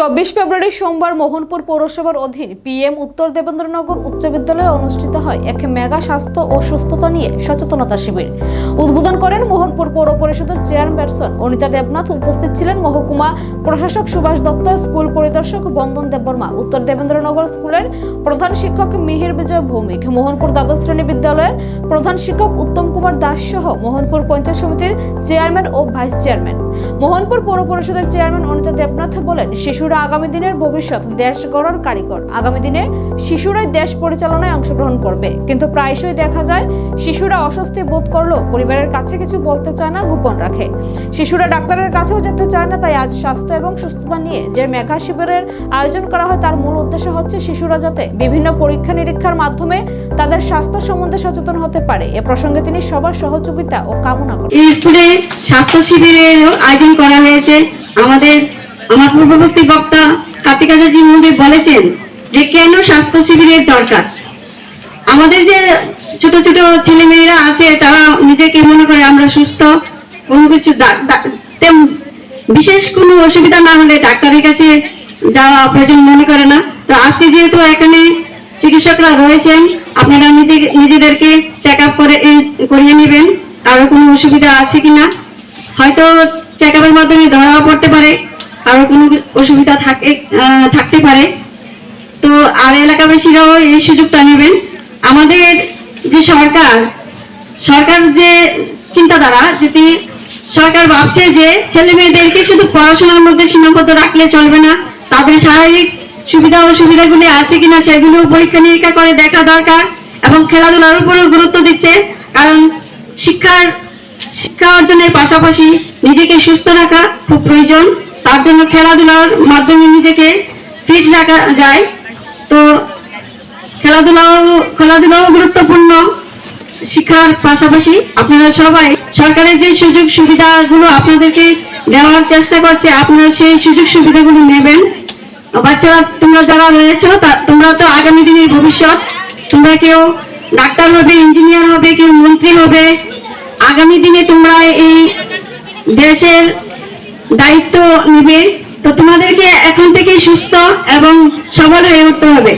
চব্বিশ ফেব্রুয়ারি সোমবার মোহনপুর পৌরসভার অধীন পিএম উত্তর দেবেন্দ্রনগর উচ্চ বিদ্যালয়ে অনুষ্ঠিত হয় এক মেগা স্বাস্থ্য ও সুস্থতা নিয়ে সচেতনতা শিবির। উদ্বোধন করেন মোহনপুর পৌর পরিষদের চেয়ারপারসন অনিতা দেবনাথ। উপস্থিত ছিলেন মহকুমা প্রশাসক সুভাষ দত্ত, স্কুল পরিদর্শক বন্দন দেববর্মা, উত্তর দেবেন্দ্রনগর স্কুলের প্রধান শিক্ষক মিহির বিজয় ভৌমিক, মোহনপুর দ্বাদশ শ্রেণি বিদ্যালয়ের প্রধান শিক্ষক উত্তম কুমার দাস সহ মোহনপুর পঞ্চায়েত সমিতির চেয়ারম্যান ও ভাইস চেয়ারম্যান। মোহনপুর পৌর পরিষদের চেয়ারম্যান অনিতা দেবনাথ বলেন, শিশুরা আগামী দিনের ভবিষ্যৎ দেশ গড়ার কারিগর। আগামী দিনে শিশুরাই দেশ পরিচালনায় অংশগ্রহণ করবে। কিন্তু প্রায়শই দেখা যায়, শিশুরা অস্বস্তি বোধ করলেও পরিবারের কাছে কিছু বলতে চায় না, গোপন রাখে। শিশুরা ডাক্তারের কাছেও যেতে চায় না, তাই আজ স্বাস্থ্য এবং সুস্থতা নিয়ে যে মেঘা শিবিরের আয়োজন করা হয়, তার মূল উদ্দেশ্য হচ্ছে শিশুরা যাতে বিভিন্ন পরীক্ষা নিরীক্ষার মাধ্যমে তাদের স্বাস্থ্য সম্বন্ধে সচেতন হতে পারে। এ প্রসঙ্গে তিনি সবার সহযোগিতা ও কামনা করেন। স্কুলে স্বাস্থ্য শিবিরের আয়োজন করা হয়েছে। আমাদের আমার পূর্ববর্তী বক্তা আচার্য মহোদয় বলেছেন যে কেন স্বাস্থ্য শিবিরের দরকার? আমাদের যে ছোট ছোট ছেলে মেয়েরা আছে, তারা নিজেকে মনে করে আমরা সুস্থ, কোনো কিছু বিশেষ কোনো অসুবিধা না হলে ডাক্তারের কাছে যাওয়া প্রয়োজন মনে করে না। তো আজকে যেহেতু এখানে চিকিৎসকরা রয়েছেন, আপনারা নিজে, নিজেদেরকে চেক আপ করে করিয়ে নেবেন। কারও কোনো অসুবিধা আছে কিনা? হয়তো চেক আপের মাধ্যমে ধরা পড়তে পারে। কারও কোনো অসুবিধা থাকে থাকতে পারে। তো আর এলাকাবাসীরাও এই সুযোগটা নেবেন। আমাদের যে সরকার সরকার যে চিন্তাধারা যেটি সরকার ভাবছে যে ছেলে মেয়েদেরকে শুধু পড়াশোনার মধ্যে সীমাবদ্ধ রাখলে চলবে না, তাদের শারীরিক সুবিধা অসুবিধাগুলি আছে কিনা সেগুলো পরীক্ষা নিরীক্ষা করে দেখা দরকার এবং খেলাধুলার উপরেও গুরুত্ব দিচ্ছে, কারণ শিক্ষার, শিক্ষা অর্জনের পাশাপাশি নিজেকে সুস্থ রাখা খুব প্রয়োজন। তার জন্য খেলাধুলার মাধ্যমে নিজেকে ফিট রাখা যায়। তো খেলাধুলাও খেলাধুলাও গুরুত্বপূর্ণ শিক্ষার পাশাপাশি। আপনারা সবাই সরকারের যে সুযোগ সুবিধাগুলো আপনাদেরকে দেওয়ার চেষ্টা করছে, আপনারা সেই সুযোগ সুবিধাগুলো নেবেন। বাচ্চারা, তোমরা যারা রয়েছে তোমরা তো আগামী দিনের ভবিষ্যৎ। তোমরা কেউ ডাক্তার হবে ইঞ্জিনিয়ার হবে, কেউ মন্ত্রী হবে। আগামী দিনে তোমরা এই দেশের দায়িত্ব নিবে। তো তোমাদেরকে এখন থেকেই সুস্থ এবং সবল হয়ে উঠতে হবে।